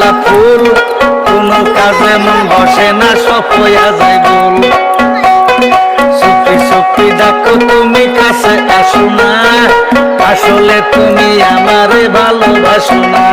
গোলাপ ফুল, কোনো কাজে মন বসে না, সব হইয়া যায় ভুল। সত্যি সত্যি দেখো তুমি কাছে আসো না, আসলে তুমি আমারে ভালোবাসো না।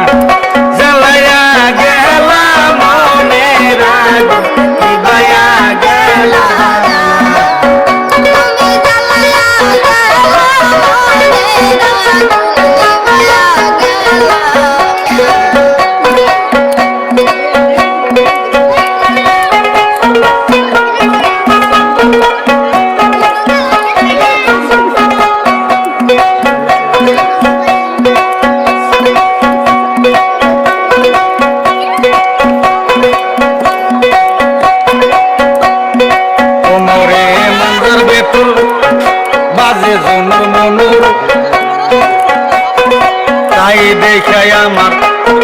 আমার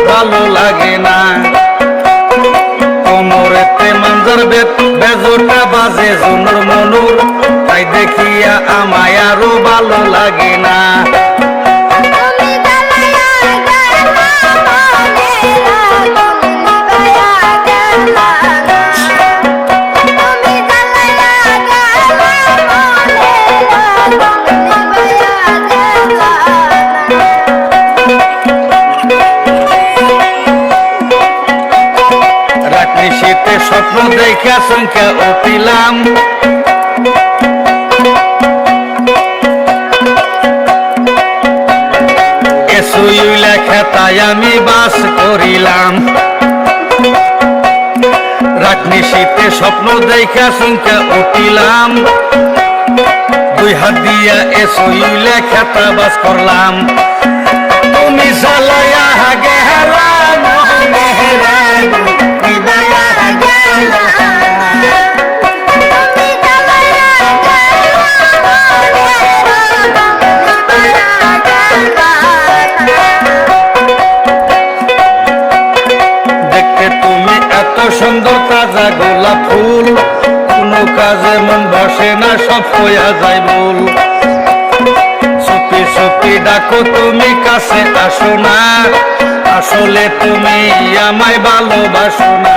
ভালো লাগে না। স্বপ্ন দেখা সংখ্যা উঠিলাম তাই আমি বাস করিলাম রাত্রি শীতে স্বপ্ন দেখা সংখ্যা উঠিলাম দুই হাত দিয়া এসুই লেখা তা বাস করলাম তুমি চালাইয়া কাজে মন বসে না, সব হইয়া যায় বল সুপি সুপি ডাকো, তুমি কাছে আসো না। আসলে তুমি আমায় ভালোবাসো না।